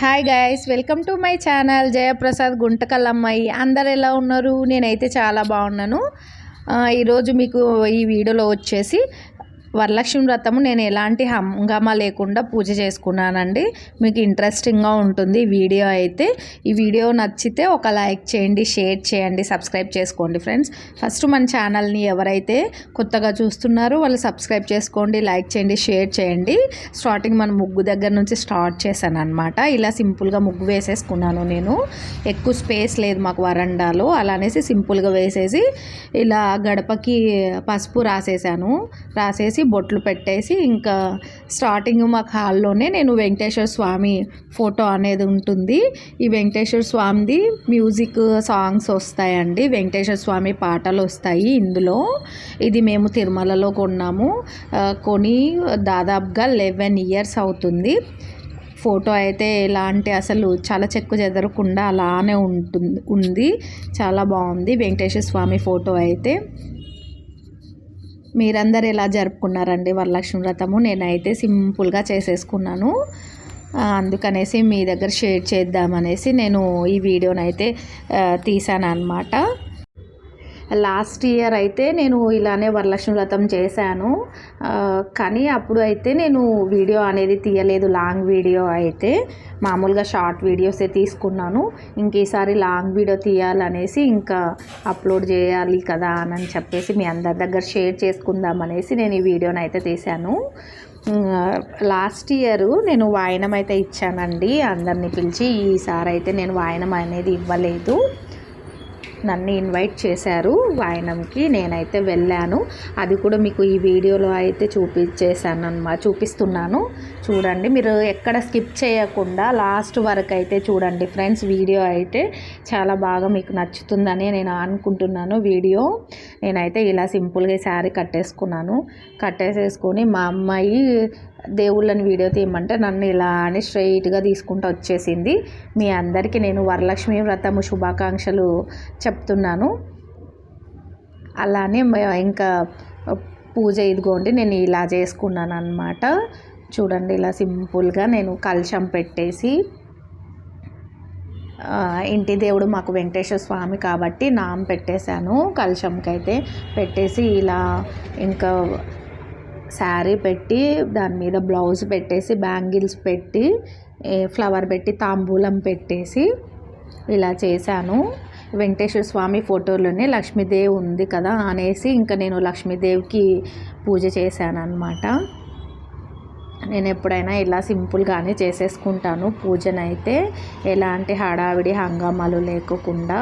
Hi guys welcome to my channel Jayaprasad Guntakal అమ్మాయి అందరు ఎలా ఉన్నారు? నేనైతే చాలా బాగున్నాను. ఈరోజు మీకు ఈ వీడియోలో వచ్చేసి వరలక్ష్మి వ్రతము నేను ఎలాంటి హంగామా లేకుండా పూజ చేసుకున్నానండి. మీకు ఇంట్రెస్టింగ్గా ఉంటుంది వీడియో అయితే. ఈ వీడియో నచ్చితే ఒక లైక్ చేయండి షేర్ చేయండి సబ్స్క్రైబ్ చేసుకోండి ఫ్రెండ్స్. ఫస్ట్ మన ఛానల్ని ఎవరైతే కొత్తగా చూస్తున్నారో వాళ్ళు సబ్స్క్రైబ్ చేసుకోండి లైక్ చేయండి షేర్ చేయండి. స్టార్టింగ్ మన ముగ్గు దగ్గర నుంచి స్టార్ట్ చేశాను అనమాట ఇలా సింపుల్గా ముగ్గు వేసేసుకున్నాను నేను. ఎక్కువ స్పేస్ లేదు మాకు వరండాలో. అలానేసి సింపుల్గా వేసేసి ఇలా గడపకి పసుపు రాసేసాను. రాసేసి బొట్లు పెట్టేసి ఇంకా స్టార్టింగ్ మాకు హాల్లోనే నేను వెంకటేశ్వర స్వామి ఫోటో అనేది ఉంటుంది. ఈ వెంకటేశ్వర స్వామిది మ్యూజిక్ సాంగ్స్ వస్తాయండి. వెంకటేశ్వర స్వామి పాటలు వస్తాయి ఇందులో. ఇది మేము తిరుమలలో కొన్నాము. కొని దాదాపుగా లెవెన్ ఇయర్స్ అవుతుంది. ఫోటో అయితే ఎలాంటి అసలు చాలా చెక్కు చెదరకుండా అలానే ఉంటుంది. ఉంది. చాలా బాగుంది వెంకటేశ్వర స్వామి ఫోటో అయితే. మీరందరు ఎలా జరుపుకున్నారండి వరలక్ష్మి వ్రతము? నేనైతే సింపుల్గా చేసేసుకున్నాను. అందుకనేసి మీ దగ్గర షేర్ చేద్దామనేసి నేను ఈ వీడియోనైతే తీసాను అనమాట లాస్ట్ ఇయర్ అయితే నేను ఇలానే వరలక్ష్మి వ్రతం చేశాను. కానీ అప్పుడు అయితే నేను వీడియో అనేది తీయలేదు లాంగ్ వీడియో అయితే. మామూలుగా షార్ట్ వీడియోసే తీసుకున్నాను. ఇంక ఈసారి లాంగ్ వీడియో తీయాలనేసి ఇంకా అప్లోడ్ చేయాలి కదా అని చెప్పేసి మీ అందరి దగ్గర షేర్ చేసుకుందాం అనేసి నేను ఈ వీడియోని అయితే తీశాను. లాస్ట్ ఇయర్ నేను వాయనం అయితే ఇచ్చానండి అందరిని పిలిచి. ఈసారి అయితే నేను వాయనం అనేది ఇవ్వలేదు. నన్ను ఇన్వైట్ చేశారు వాయనంకి. నేనైతే వెళ్ళాను. అది కూడా మీకు ఈ వీడియోలో అయితే చూపించేశాను అన్నమాట చూపిస్తున్నాను. చూడండి మీరు ఎక్కడ స్కిప్ చేయకుండా లాస్ట్ వరకు అయితే చూడండి ఫ్రెండ్స్ వీడియో అయితే చాలా బాగా మీకు నచ్చుతుందని నేను అనుకుంటున్నాను వీడియో. నేనైతే ఇలా సింపుల్గా శారీ కట్టేసుకున్నాను. కట్టేసేసుకొని మా అమ్మాయి దేవుళ్ళని వీడియో తీయమంటే నన్ను ఇలా అని స్ట్రైట్గా తీసుకుంటూ వచ్చేసింది. మీ అందరికీ నేను వరలక్ష్మి వ్రతము శుభాకాంక్షలు చెప్తున్నాను. అలానే ఇంకా పూజ ఇదిగోండి నేను ఇలా చేసుకున్నాను అనమాట చూడండి ఇలా సింపుల్గా నేను కలశం పెట్టేసి ఇంటి దేవుడు మాకు వెంకటేశ్వర స్వామి కాబట్టి నామ పెట్టేశాను. కలశంకైతే పెట్టేసి ఇలా ఇంకా శారీ పెట్టి దాని మీద బ్లౌజ్ పెట్టేసి బ్యాంగిల్స్ పెట్టి ఫ్లవర్ పెట్టి తాంబూలం పెట్టేసి ఇలా చేశాను. వెంకటేశ్వర స్వామి ఫోటోలోనే లక్ష్మీదేవి ఉంది కదా అనేసి ఇంకా నేను లక్ష్మీదేవికి పూజ చేశాను అనమాట నేను ఎప్పుడైనా ఇలా సింపుల్గానే చేసేసుకుంటాను పూజనైతే. ఎలాంటి హడావిడి హంగామాలు లేకుండా.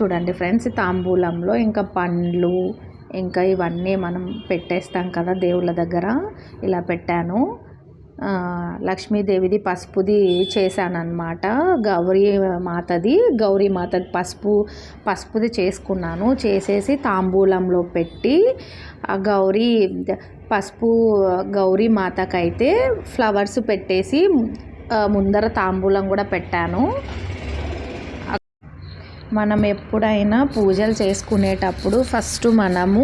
చూడండి ఫ్రెండ్స్ తాంబూలంలో ఇంకా పండ్లు ఇంకా ఇవన్నీ మనం పెట్టేస్తాం కదా దేవుళ్ళ దగ్గర. ఇలా పెట్టాను. లక్ష్మీదేవిది పసుపుది చేశానన్నమాట. గౌరీ మాతది గౌరీ మాతది పసుపు పసుపుది చేసుకున్నాను. చేసేసి తాంబూలంలో పెట్టి ఆ గౌరీ పసుపు గౌరీ మాతకైతే ఫ్లవర్స్ పెట్టేసి ముందర తాంబూలం కూడా పెట్టాను. మనం ఎప్పుడైనా పూజలు చేసుకునేటప్పుడు ఫస్ట్ మనము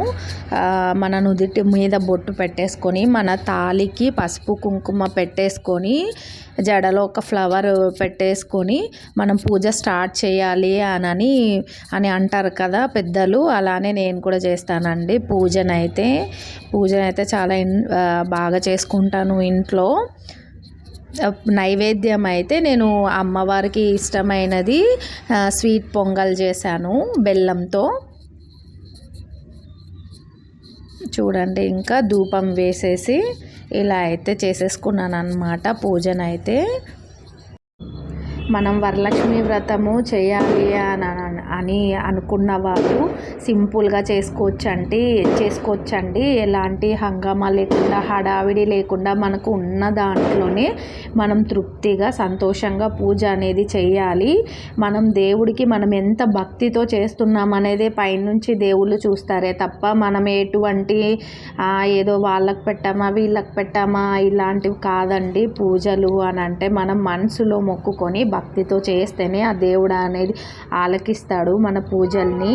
మన నుదిటి మీద బొట్టు పెట్టేసుకొని మన తాలికి పసుపు కుంకుమ పెట్టేసుకొని జడలో ఒక ఫ్లవర్ పెట్టేసుకొని మనం పూజ స్టార్ట్ చేయాలి అనని అని అంటారు కదా పెద్దలు. అలానే నేను కూడా చేస్తానండి పూజనైతే. పూజనైతే చాలా బాగా చేసుకుంటాను ఇంట్లో. నైవేద్యం అయితే నేను అమ్మవారికి ఇష్టమైనది స్వీట్ పొంగల్ చేశాను బెల్లంతో. చూడండి ఇంకా ధూపం వేసేసి ఇలా అయితే చేసేసుకున్నాను అనమాట పూజనైతే. మనం వరలక్ష్మి వ్రతము చేయాలి అని అని అనుకున్న వాళ్ళు సింపుల్గా చేసుకోవచ్చండి చేసుకోవచ్చండి. ఎలాంటి హంగామా లేకుండా హడావిడి లేకుండా మనకు ఉన్న దాంట్లోనే మనం తృప్తిగా సంతోషంగా పూజ అనేది చేయాలి. మనం దేవుడికి మనం ఎంత భక్తితో చేస్తున్నాం అనేది పైనుంచి దేవుళ్ళు చూస్తారే తప్ప మనం ఎటువంటి ఏదో వాళ్ళకి పెట్టామా వీళ్ళకి పెట్టామా ఇలాంటివి కాదండి పూజలు అని అంటే మనం మనసులో మొక్కుకొని భక్తితో చేస్తేనే ఆ దేవుడు అనేది ఆలకిస్తాడు మన పూజల్ని.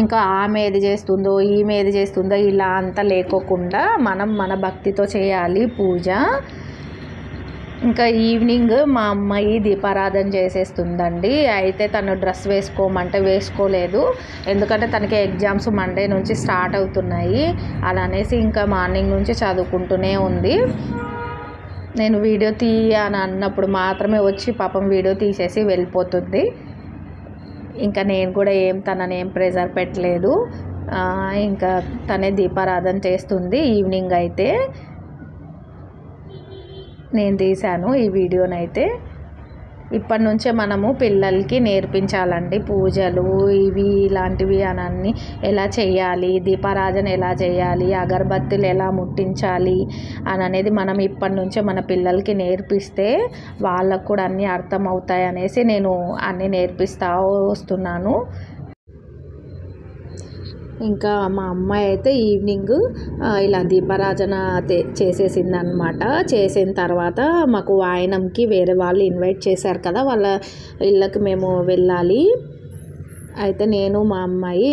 ఇంకా ఆమె ఏది చేస్తుందో ఈమె ఏది చేస్తుందో ఇలా అంతా లేకోకుండా మనం మన భక్తితో చేయాలి పూజ. ఇంకా ఈవినింగ్ మా అమ్మాయి దీపారాధన చేసేస్తుందండి. అయితే తను డ్రెస్ వేసుకోమంటే వేసుకోలేదు. ఎందుకంటే తనకి ఎగ్జామ్స్ మండే నుంచి స్టార్ట్ అవుతున్నాయి. అలా అనేసి ఇంకా మార్నింగ్ నుంచి చదువుకుంటూనే ఉంది. నేను వీడియో తీయ అని అన్నప్పుడు మాత్రమే వచ్చి పాపం వీడియో తీసేసి వెళ్ళిపోతుంది. ఇంకా నేను కూడా ఏం తనని ఏం ప్రెజర్ పెట్టలేదు. ఇంకా తనే దీపారాధన చేస్తుంది ఈవినింగ్ అయితే. నేను తీశాను ఈ వీడియోనైతే. ఇప్పటి నుంచే మనము పిల్లలకి నేర్పించాలండి. పూజలు ఇవి ఇలాంటివి అని అన్నీ ఎలా చేయాలి? దీపారాధన ఎలా చేయాలి? అగరబత్తులు ఎలా ముట్టించాలి? అని అనేది మనం ఇప్పటి నుంచే మన పిల్లలకి నేర్పిస్తే వాళ్ళకు కూడా అన్నీ అర్థమవుతాయి అనేసి నేను అన్నీ నేర్పిస్తూ వస్తున్నాను. ఇంకా మా అమ్మాయి అయితే ఈవినింగ్ ఇలా దీపారాజన చేసేసింది అనమాట చేసిన తర్వాత మాకు వాయనంకి వేరే వాళ్ళు ఇన్వైట్ చేశారు కదా వాళ్ళ ఇళ్ళకి మేము వెళ్ళాలి. అయితే నేను మా అమ్మాయి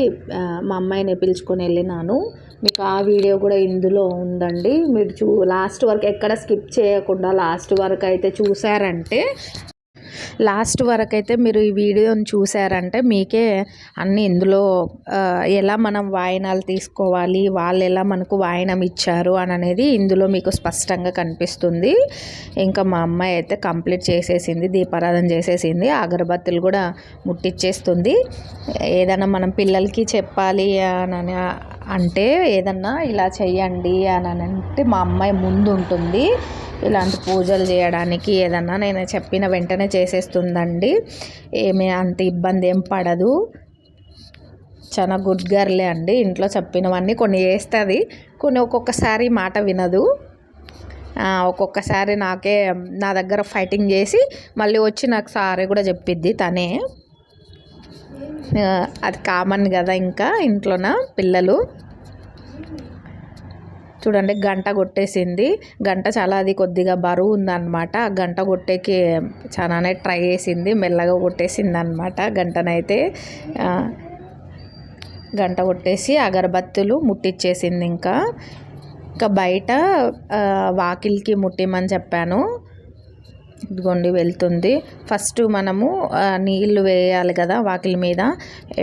మా అమ్మాయిని పిలుచుకొని వెళ్ళినాను. మీకు ఆ వీడియో కూడా ఇందులో ఉందండి. మీరు చూ లాస్ట్ వరకు ఎక్కడ స్కిప్ చేయకుండా లాస్ట్ వరకు అయితే చూసారంటే లాస్ట్ వరకు అయితే మీరు ఈ వీడియోని చూసారంటే మీకే అన్ని ఇందులో ఎలా మనం వాయినాలు తీసుకోవాలి వాళ్ళు ఎలా మనకు వాయినం ఇచ్చారు అని అనేది ఇందులో మీకు స్పష్టంగా కనిపిస్తుంది. ఇంకా మా అమ్మాయి అయితే కంప్లీట్ చేసేసింది దీపారాధన చేసేసింది అగరబత్తులు కూడా ముట్టించేస్తుంది ఏదైనా మనం పిల్లలకి చెప్పాలి అని అంటే ఏదన్నా ఇలా చెయ్యండి అని అంటే మా అమ్మాయి ముందు ఉంటుంది ఇలాంటి పూజలు చేయడానికి ఏదన్నా నేను చెప్పిన వెంటనే చేసేస్తుందండి. ఏమీ అంత ఇబ్బంది ఏం పడదు. చాలా గుడ్ గర్లే అండి. ఇంట్లో చెప్పినవన్నీ కొన్ని చేస్తుంది. కొన్ని ఒక్కొక్కసారి మాట వినదు. ఒక్కొక్కసారి నాకే నా దగ్గర ఫైటింగ్ చేసి మళ్ళీ వచ్చి నాకు సారీ కూడా చెప్పిద్ది తనే. అది కామన్ కదా ఇంకా ఇంట్లోన పిల్లలు. చూడండి గంట కొట్టేసింది. గంట చాలా అది కొద్దిగా బరువు ఉందన్నమాట. ఆ గంట కొట్టేకి చాలానే ట్రై చేసింది. మెల్లగా కొట్టేసింది అనమాట గంటనైతే గంట కొట్టేసి అగరబత్తులు ముట్టించేసింది ఇంకా. ఇంకా బయట వాకిల్కి ముట్టిమని చెప్పాను. ఇదిగోండి వెళ్తుంది. ఫస్ట్ మనము నీళ్ళు వేయాలి కదా వాకిలి మీద.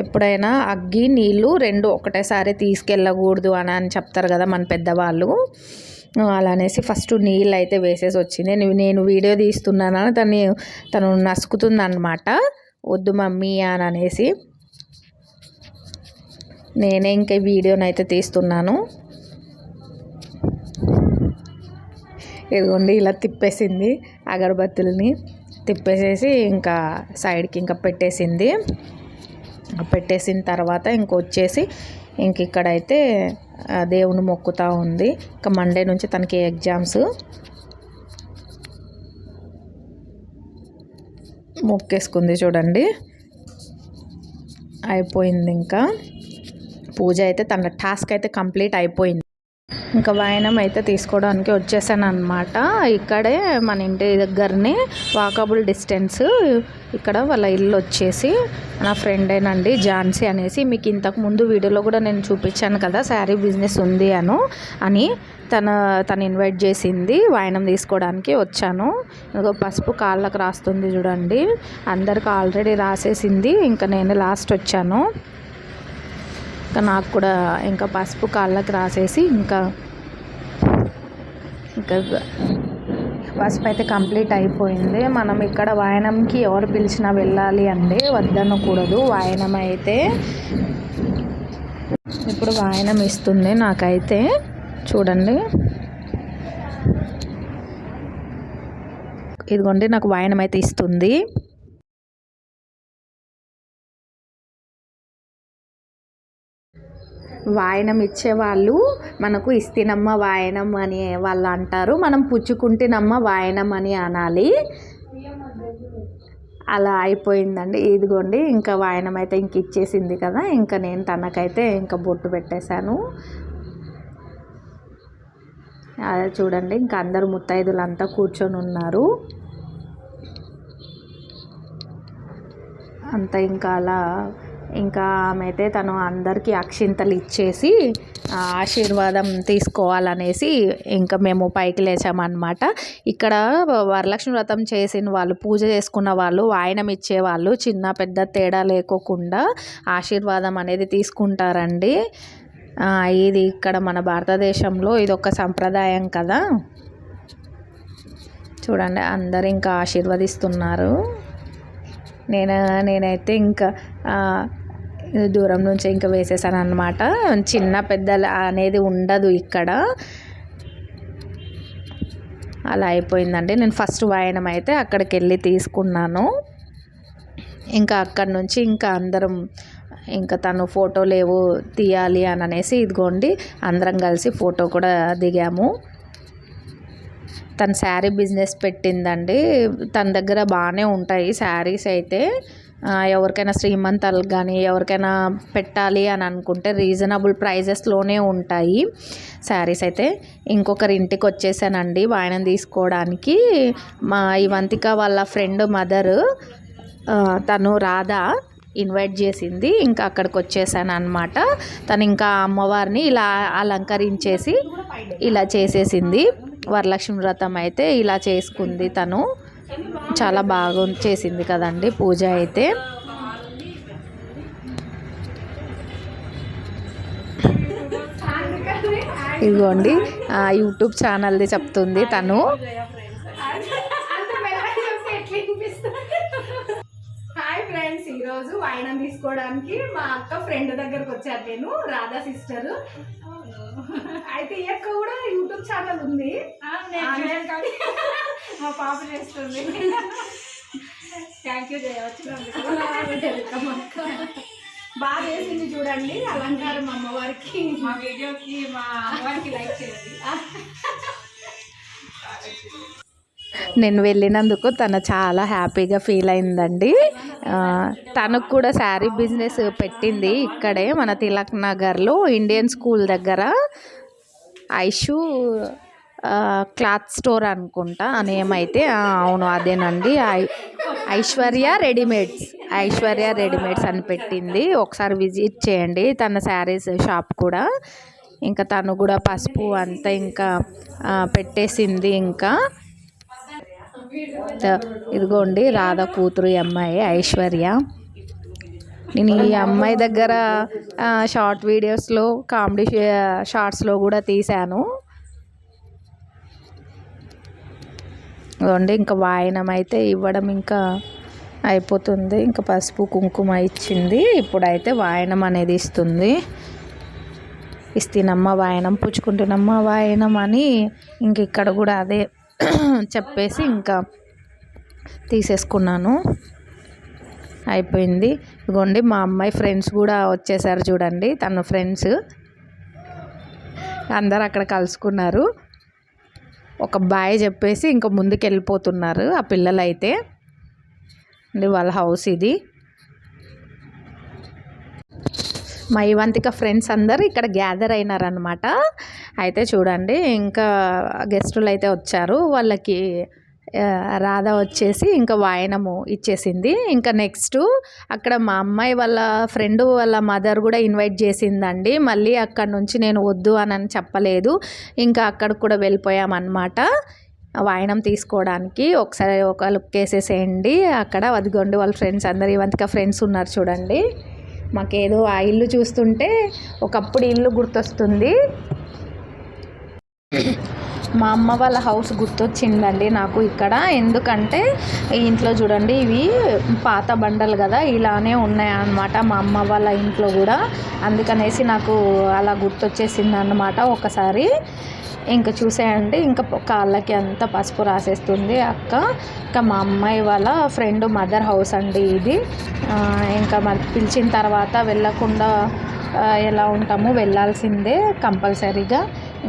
ఎప్పుడైనా అగ్గి నీళ్ళు రెండు ఒకటేసారి తీసుకెళ్ళకూడదు అని అని చెప్తారు కదా మన పెద్దవాళ్ళు. అలా అనేసి ఫస్ట్ నీళ్ళు అయితే వేసేసి వచ్చింది. నేను వీడియో తీస్తున్నానని తను తను నసుకుతుంది అనమాట వద్దు మమ్మీ అని అనేసి. నేనే ఇంకా వీడియోనైతే తీస్తున్నాను. ఇదిగోండి ఇలా తిప్పేసింది. అగరబత్తులని తిప్పేసేసి ఇంకా సైడ్కి ఇంకా పెట్టేసింది. పెట్టేసిన తర్వాత ఇంకొచ్చేసి ఇంక ఇక్కడైతే దేవుని మొక్కుతూ ఉంది. ఇంకా మండే నుంచి తనకి ఎగ్జామ్స్. మొక్కేసుకుంది చూడండి. అయిపోయింది ఇంకా. పూజ అయితే తన టాస్క్ అయితే కంప్లీట్ అయిపోయింది. ఇంకా వాయనం అయితే తీసుకోవడానికి వచ్చేసాను అనమాట ఇక్కడే మన ఇంటి దగ్గరనే వాకబుల్ డిస్టెన్స్ ఇక్కడ వాళ్ళ ఇల్లు వచ్చేసి నా ఫ్రెండేనండి ఝాన్సీ అనేసి. మీకు ఇంతకు ముందు వీడియోలో కూడా నేను చూపించాను కదా శారీ బిజినెస్ ఉంది అను అని. తన తను ఇన్వైట్ చేసింది వాయనం తీసుకోవడానికి వచ్చాను. పసుపు కాళ్ళకు రాస్తుంది చూడండి. అందరికి ఆల్రెడీ రాసేసింది ఇంకా నేను లాస్ట్ వచ్చాను. ఇంకా నాకు కూడా ఇంకా పసుపు కాళ్ళకి రాసేసి ఇంకా ఇంకా పసుపు అయితే కంప్లీట్ అయిపోయింది. మనం ఇక్కడ వాయనంకి ఎవరు పిలిచినా వెళ్ళాలి అండి వద్దనకూడదు. వాయనం అయితే ఇప్పుడు వాయనం ఇస్తుంది నాకైతే. చూడండి. ఇదిగోండి నాకు వాయనం అయితే ఇస్తుంది. వాయనం ఇచ్చేవాళ్ళు మనకు ఇస్తినమ్మ వాయనం అని వాళ్ళు అంటారు. మనం పుచ్చుకుంటేనమ్మ వాయనం అని అనాలి. అలా అయిపోయిందండి. ఇదిగోండి ఇంకా వాయనం అయితే ఇంక ఇచ్చేసింది కదా ఇంకా నేను తనకైతే ఇంకా బొట్టు పెట్టేశాను. అదే చూడండి ఇంకా అందరు ముత్తైదులంతా కూర్చొని ఉన్నారు. అంతా ఇంకా అలా ఇంకా ఆమె అయితే తను అందరికీ అక్షింతలు ఇచ్చేసి ఆశీర్వాదం తీసుకోవాలనేసి ఇంకా మేము పైకి లేచామన్నమాట. ఇక్కడ వరలక్ష్మి వ్రతం చేసిన వాళ్ళు పూజ చేసుకున్న వాళ్ళు వాయనం ఇచ్చేవాళ్ళు చిన్న పెద్ద తేడా లేకోకుండా ఆశీర్వాదం అనేది తీసుకుంటారండి. ఇది ఇక్కడ మన భారతదేశంలో ఇది ఒక సంప్రదాయం కదా. చూడండి అందరు ఇంకా ఆశీర్వదిస్తున్నారు. నేను నేనైతే ఇంకా దూరం నుంచి ఇంకా వేసేసాను అనమాట చిన్న పెద్దలు అనేది ఉండదు ఇక్కడ. అలా అయిపోయిందండి. నేను ఫస్ట్ వాయనం అయితే అక్కడికి వెళ్ళి తీసుకున్నాను. ఇంకా అక్కడి నుంచి ఇంకా అందరం ఇంకా తను ఫోటో లేవు తీయాలి అని అనేసి ఇదిగోండి అందరం కలిసి ఫోటో కూడా దిగాము. తన శారీ బిజినెస్ పెట్టిందండి. తన దగ్గర బాగానే ఉంటాయి శారీస్ అయితే. ఎవరికైనా శ్రీమంతాలకు కానీ ఎవరికైనా పెట్టాలి అని అనుకుంటే రీజనబుల్ ప్రైజెస్లోనే ఉంటాయి. శారీస్ అయితే ఇంకొకరి ఇంటికి వచ్చేసానండి. వాయనం తీసుకోవడానికి మా ఇవంతిక వాళ్ళ ఫ్రెండ్ మదర్ తను రాధా ఇన్వైట్ చేసింది. ఇంకా అక్కడికి వచ్చేసాను అనమాట తను ఇంకా అమ్మవారిని ఇలా అలంకరించేసి ఇలా చేసేసింది. వరలక్ష్మి వ్రతం అయితే ఇలా చేసుకుంది తను. చాలా బాగా చేసింది కదండి పూజ అయితే. ఇదిగోండి యూట్యూబ్ ఛానల్ది చెప్తుంది తను. హాయ్ ఫ్రెండ్స్ ఈ రోజు వాయినం తీసుకోవడానికి మా అక్క ఫ్రెండ్ దగ్గరకు వచ్చాను నేను రాధా సిస్టర్. అయితే ఈ అక్క కూడా యూట్యూబ్ ఛానల్ ఉంది. మా పాప చేస్తుంది. థ్యాంక్ యూ అక్క బాగా చేసింది చూడండి అలంకారం అమ్మవారికి. మా వీడియోకి మా అమ్మవారికి లైక్ చేయండి. నేను వెళ్ళినందుకు తను చాలా హ్యాపీగా ఫీల్ అయిందండి. తనకు కూడా శారీ బిజినెస్ పెట్టింది ఇక్కడే మన తిలక్ నగర్లో ఇండియన్ స్కూల్ దగ్గర. ఐషు క్లాత్ స్టోర్ అనుకుంటా ఆ నేమ్ అయితే అవును అదేనండి. ఐ- ఐశ్వర్య రెడీమేడ్స్ ఐశ్వర్య రెడీమేడ్స్ అని పెట్టింది. ఒకసారి విజిట్ చేయండి తన శారీస్ షాప్ కూడా. ఇంకా తను కూడా పసుపు అంతా ఇంకా పెట్టేసింది ఇంకా. ఇదిగోండి రాధ కూతురు ఈ అమ్మాయి ఐశ్వర్య. నేను ఈ అమ్మాయి దగ్గర షార్ట్ వీడియోస్లో కామెడీ షార్ట్స్లో కూడా తీశాను. ఇదిగోండి ఇంకా వాయనం అయితే ఇవ్వడం ఇంకా అయిపోతుంది. ఇంకా పసుపు కుంకుమ ఇచ్చింది. ఇప్పుడైతే వాయనం అనేది ఇస్తుంది. ఇస్తీనమ్మ వాయనం పుచ్చుకుంటున్నమ్మ వాయనం అని ఇంక ఇక్కడ కూడా అదే చెప్పేసి ఇంకా తీసేసుకున్నాను. అయిపోయింది. ఇదిగోండి మా అమ్మాయి ఫ్రెండ్స్ కూడా వచ్చేసారు చూడండి. తన ఫ్రెండ్స్. అందరు అక్కడ కలుసుకున్నారు. ఒక బాయ్ చెప్పేసి ఇంకా ముందుకు వెళ్ళిపోతున్నారు ఆ పిల్లలైతే. అండి వాళ్ళ హౌస్ ఇది. మా ఇవంతిక ఫ్రెండ్స్ అందరు ఇక్కడ గ్యాదర్ అయినారనమాట అయితే చూడండి ఇంకా గెస్టులు అయితే వచ్చారు. వాళ్ళకి రాధ వచ్చేసి ఇంకా వాయనము ఇచ్చేసింది. ఇంకా నెక్స్ట్ అక్కడ మా అమ్మాయి వాళ్ళ ఫ్రెండ్ వాళ్ళ మదర్ కూడా ఇన్వైట్ చేసిందండి. మళ్ళీ అక్కడ నుంచి నేను వద్దు అని చెప్పలేదు. ఇంకా అక్కడికి కూడా వెళ్ళిపోయామన్నమాట. వాయనం తీసుకోవడానికి ఒకసారి ఒక లుక్ వేసేసేయండి. అక్కడ అదిగోండి వాళ్ళ ఫ్రెండ్స్ అందరు ఇవంతిక ఫ్రెండ్స్ ఉన్నారు చూడండి. మాకేదో ఆ ఇల్లు చూస్తుంటే ఒకప్పుడు ఇల్లు గుర్తొస్తుంది. మా అమ్మ వాళ్ళ హౌస్ గుర్తొచ్చిందండి నాకు ఇక్కడ. ఎందుకంటే ఇంట్లో చూడండి ఇవి పాత బండలు కదా ఇలానే ఉన్నాయన్నమాట మా అమ్మ వాళ్ళ ఇంట్లో కూడా. అందుకనేసి నాకు అలా గుర్తొచ్చేసింది అన్నమాట ఒకసారి. ఇంకా చూసేయండి ఇంకా కాళ్ళకి అంతా పసుపు రాసేస్తుంది అక్క. ఇంకా మా అమ్మాయి వాళ్ళ ఫ్రెండ్ మదర్ హౌస్ అండి ఇది. ఇంకా మరి పిలిచిన తర్వాత వెళ్ళకుండా ఎలా ఉంటామో వెళ్ళాల్సిందే కంపల్సరీగా.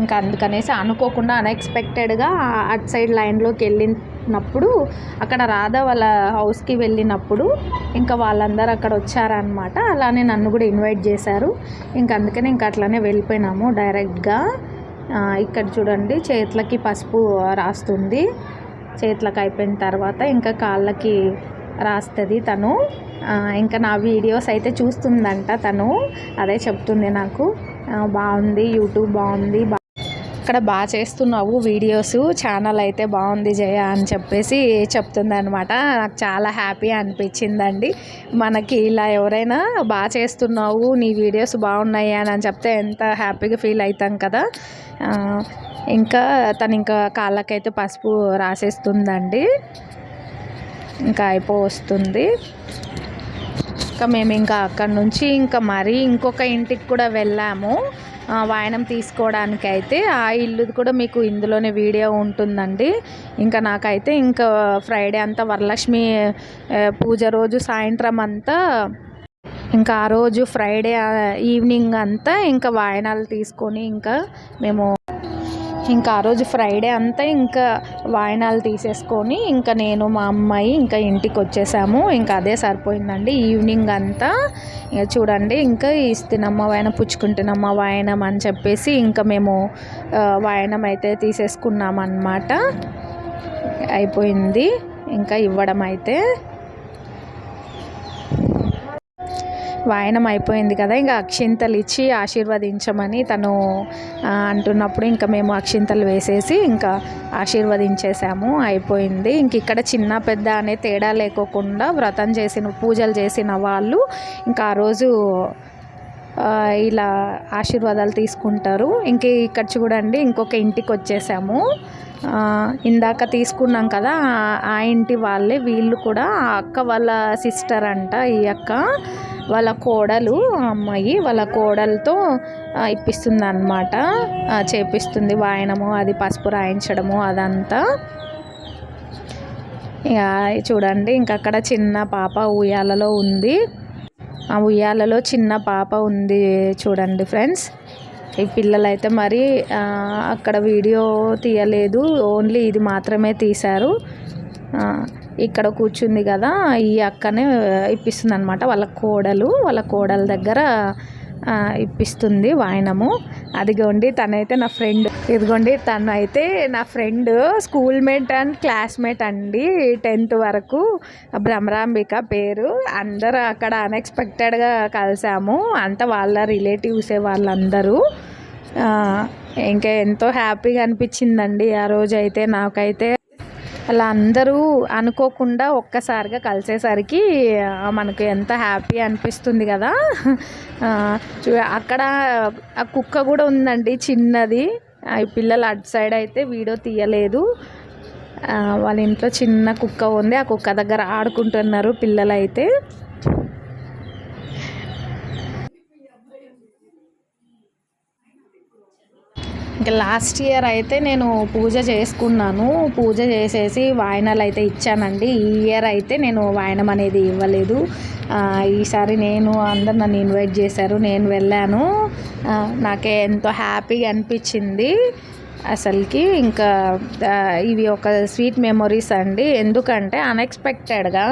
ఇంకా అందుకనేసి అనుకోకుండా అన్ఎక్స్పెక్టెడ్గా అటు సైడ్ లైన్లోకి వెళ్ళినప్పుడు అక్కడ రాధ వాళ్ళ హౌస్కి వెళ్ళినప్పుడు ఇంకా వాళ్ళందరూ అక్కడ వచ్చారనమాట అలానే నన్ను కూడా ఇన్వైట్ చేశారు. ఇంకా అందుకని ఇంకా అట్లానే వెళ్ళిపోయినాము డైరెక్ట్గా. ఇక్కడ చూడండి చేతులకి పసుపు రాస్తుంది. చేతులకు అయిపోయిన తర్వాత ఇంకా కాళ్ళకి రాస్తుంది తను. ఇంకా నా వీడియోస్ అయితే చూస్తుందంట తను. అదే చెప్తుంది నాకు. బాగుంది యూట్యూబ్ బాగుంది అక్కడ బాగా చేస్తున్నావు వీడియోస్ ఛానల్ అయితే బాగుంది జయ అని చెప్పేసి చెప్తుందనమాట నాకు చాలా హ్యాపీ అనిపించిందండి. మనకి ఇలా ఎవరైనా బాగా చేస్తున్నావు నీ వీడియోస్ బాగున్నాయి అని చెప్తే ఎంత హ్యాపీగా ఫీల్ అవుతాం కదా. ఇంకా తను ఇంకా కాళ్ళకైతే పసుపు రాసేస్తుందండి. ఇంకా అయిపో వస్తుంది. ఇంకా మేము ఇంకా అక్కడ నుంచి ఇంకా మరీ ఇంకొక ఇంటికి కూడా వెళ్ళాము. వాయనం తీసుకోవడానికి అయితే ఆ ఇల్లుది కూడా మీకు ఇందులోనే వీడియో ఉంటుందండి. ఇంకా నాకైతే ఇంకా ఫ్రైడే అంతా వరలక్ష్మి పూజ రోజు సాయంత్రం అంతా ఇంకా ఆ రోజు ఫ్రైడే ఈవినింగ్ అంతా ఇంకా వాయనాలు తీసుకొని ఇంకా మేము ఇంకా ఆ రోజు ఫ్రైడే అంతా ఇంకా వాయనాలు తీసేసుకొని ఇంకా నేను మా అమ్మాయి ఇంకా ఇంటికి వచ్చేసాము. ఇంకా అదే సరిపోయిందండి. ఈవినింగ్ అంతా ఇంకా చూడండి ఇంకా ఇస్తున్నమ్మ వాయన పుచ్చుకుంటున్నమ్మ వాయనం అని చెప్పేసి ఇంకా మేము వాయనం అయితే తీసేసుకున్నాం అన్నమాట అయిపోయింది. ఇంకా ఇవ్వడం అయితే. వాయనం అయిపోయింది కదా ఇంకా అక్షింతలు ఇచ్చి ఆశీర్వదించమని తను అంటున్నప్పుడు ఇంకా మేము అక్షింతలు వేసేసి ఇంకా ఆశీర్వదించేసాము అయిపోయింది. ఇంక ఇక్కడ చిన్న పెద్ద అనే తేడా లేకోకుండా వ్రతం చేసిన పూజలు చేసిన వాళ్ళు ఇంకా ఆ రోజు ఇలా ఆశీర్వాదాలు తీసుకుంటారు. ఇంక ఇక్కడ చూడండి ఇంకొక ఇంటికి వచ్చేసాము. ఇందాక తీసుకున్నాం కదా ఆ ఇంటి వాళ్ళే వీళ్ళు కూడా ఆ అక్క వాళ్ళ సిస్టర్ అంట ఈ అక్క. వాళ్ళ కోడలు ఆ అమ్మాయి వాళ్ళ కోడలతో ఇప్పిస్తుంది అనమాట చేపిస్తుంది వాయనము అది పసుపు రాయించడము అదంతా. ఇక చూడండి ఇంక అక్కడ చిన్న పాప ఉయ్యాలలో ఉంది. ఆ ఉయ్యాలలో చిన్న పాప ఉంది చూడండి ఫ్రెండ్స్. ఈ పిల్లలు అయితే మరి అక్కడ వీడియో తీయలేదు ఓన్లీ ఇది మాత్రమే తీశారు. ఇక్కడ కూర్చుంది కదా ఈ అక్కనే ఇప్పిస్తుంది అనమాట వాళ్ళ కోడలు వాళ్ళ కోడల దగ్గర ఇప్పిస్తుంది వాయనము. అదిగోండి తనైతే నా ఫ్రెండ్. ఇదిగోండి తను అయితే నా friend school mate and classmate అండి టెన్త్ వరకు. భ్రమరాంబిక పేరు. అందరూ అక్కడ అన్ఎక్స్పెక్టెడ్గా కలిసాము. అంతా వాళ్ళ రిలేటివ్సే వాళ్ళందరూ. ఇంకా ఎంతో హ్యాపీగా అనిపించిందండి ఆ రోజు అయితే నాకైతే. అలా అందరూ అనుకోకుండా ఒక్కసారిగా కలిసేసరికి మనకు ఎంత హ్యాపీ అనిపిస్తుంది కదా. చూ- అక్కడ ఆ కుక్క కూడా ఉందండి చిన్నది. ఆ, పిల్లలు అటు సైడ్ అయితే వీడియో తీయలేదు. వాళ్ళ ఇంట్లో చిన్న కుక్క ఉంది. ఆ కుక్క దగ్గర ఆడుకుంటున్నారు పిల్లలైతే. ఇంకా లాస్ట్ ఇయర్ అయితే నేను పూజ చేసుకున్నాను. పూజ చేసేసి వాయనాలు అయితే ఇచ్చానండి. ఈ ఇయర్ అయితే నేను వాయనం అనేది ఇవ్వలేదు. ఈసారి నేను అందరు నన్ను ఇన్వైట్ చేశారు. నేను వెళ్ళాను. నాకే ఎంతో హ్యాపీగా అనిపించింది. అసలుకి ఇంకా ఇవి ఒక స్వీట్ మెమొరీస్ అండి. ఎందుకంటే అన్ఎక్స్పెక్టెడ్గా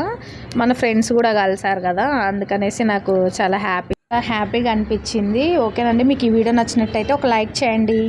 మన ఫ్రెండ్స్ కూడా కలిసారు కదా. అందుకనేసి నాకు చాలా హ్యాపీ హ్యాపీగా అనిపించింది. ఓకేనండి మీకు ఈ వీడియో నచ్చినట్టయితే ఒక లైక్ చేయండి.